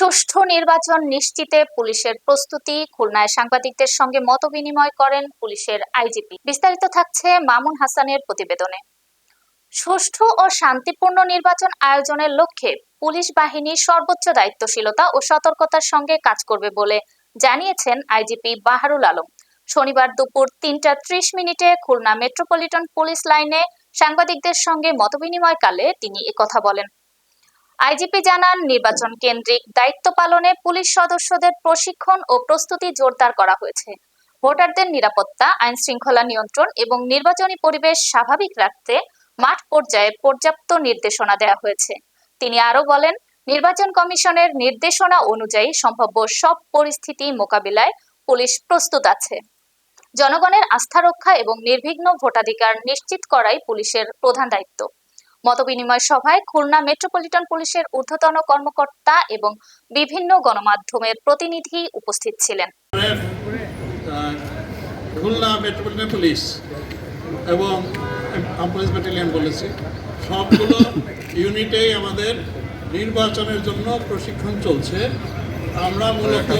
সুষ্ঠু নির্বাচন নিশ্চিতে পুলিশের প্রস্তুতি। খুলনায় সাংবাদিকদের সঙ্গে মতবিনিময় করেন পুলিশের আইজিপি। বিস্তারিত থাকছে মামুন হাসানের প্রতিবেদনে। সুষ্ঠু ও শান্তিপূর্ণ নির্বাচন আয়োজনের লক্ষ্যে পুলিশ বাহিনী সর্বোচ্চ দায়িত্বশীলতা ও সতর্কতার সঙ্গে কাজ করবে বলে জানিয়েছেন আইজিপি বাহারুল আলম। শনিবার দুপুর তিনটা ত্রিশ মিনিটে খুলনা মেট্রোপলিটন পুলিশ লাইনে সাংবাদিকদের সঙ্গে মতবিনিময়কালে তিনি একথা বলেন। আইজিপি জানান, নির্বাচন কেন্দ্রিক দায়িত্ব পালনে পুলিশ সদস্যদের প্রশিক্ষণ ও প্রস্তুতি জোরদার করা হয়েছে। ভোটারদের নিরাপত্তা, আইন শৃঙ্খলা নিয়ন্ত্রণ এবং নির্বাচনী পরিবেশ স্বাভাবিক রাখতে মাঠ পর্যায়ে পর্যাপ্ত নির্দেশনা দেওয়া হয়েছে। তিনি আরও বলেন, নির্বাচন কমিশনের নির্দেশনা অনুযায়ী সম্ভাব্য সব পরিস্থিতি মোকাবিলায় পুলিশ প্রস্তুত আছে। জনগণের আস্থা রক্ষা এবং নির্বিঘ্ন ভোটাধিকার নিশ্চিত করাই পুলিশের প্রধান দায়িত্ব। মতবিনিময় সভায় খুলনা মেট্রোপলিটন পুলিশের ঊর্ধ্বতন কর্মকর্তা এবং বিভিন্ন গণমাধ্যমের প্রতিনিধি উপস্থিত ছিলেন। খুলনা মেট্রোপলিটন পুলিশ এবং পুলিশ ব্যাটালিয়ন বলেছি, সবগুলো ইউনিটেই আমাদের নির্বাচনের জন্য প্রশিক্ষণ চলছে। আমরা মূলত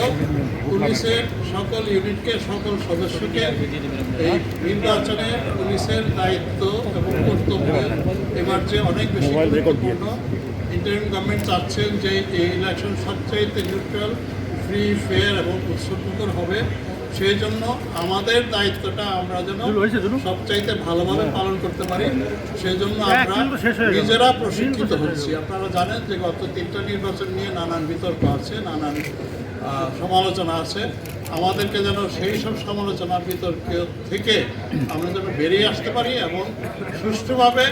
পুলিশের সকল ইউনিটকে সকল সদস্যকে এই নির্বাচনে পুলিশের দায়িত্ব এবং কর্তব্য এবার যে অনেক বেশি গুরুত্বপূর্ণ ইন্টারিম গভর্নমেন্ট চাচ্ছেন যে এই ইলেকশন সবচাইতে নিউট্রাল ফ্রি ফেয়ার এবং উৎসবমুখর হবে। সেই জন্য আমাদের দায়িত্বটা আমরা যেন সবচাইতে ভালোভাবে পালন করতে পারি। সেই জন্য আমরা নিজেরা প্রশিক্ষিত হচ্ছি। আপনারা জানেন যে গত তিনটা নির্বাচন নিয়ে নানান বিতর্ক আছে নানান সমালোচনা আছে। আমাদেরকে যেন সেই সব সমালোচনা বিতর্ক থেকে আমরা যেন বেরিয়ে আসতে পারি এবং সুষ্ঠুভাবে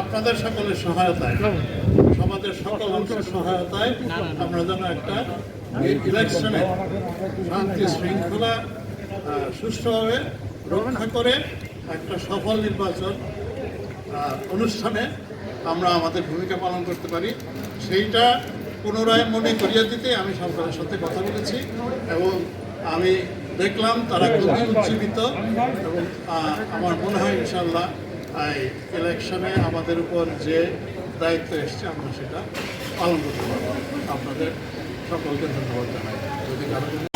আপনাদের সকলের সহায়তায় সমাজের সকল অংশের সহায়তায় আমরা যেন একটা ইলেকশনে শান্তি শৃঙ্খলা সুষ্ঠুভাবে রক্ষা করে একটা সফল নির্বাচন অনুষ্ঠানে আমরা আমাদের ভূমিকা পালন করতে পারি। সেইটা পুনরায় মনে করিয়ে দিতে আমি সরকারের সাথে কথা বলেছি এবং আমি দেখলাম তারা খুবই উজ্জীবিত এবং আমার মনে হয় ইনশাল্লাহ এই ইলেকশনে আমাদের উপর যে দায়িত্ব এসছে আমরা সেটা পালন করতে পারব। আপনাদের সকলকে ধন্যবাদ জানাই। যদি কারও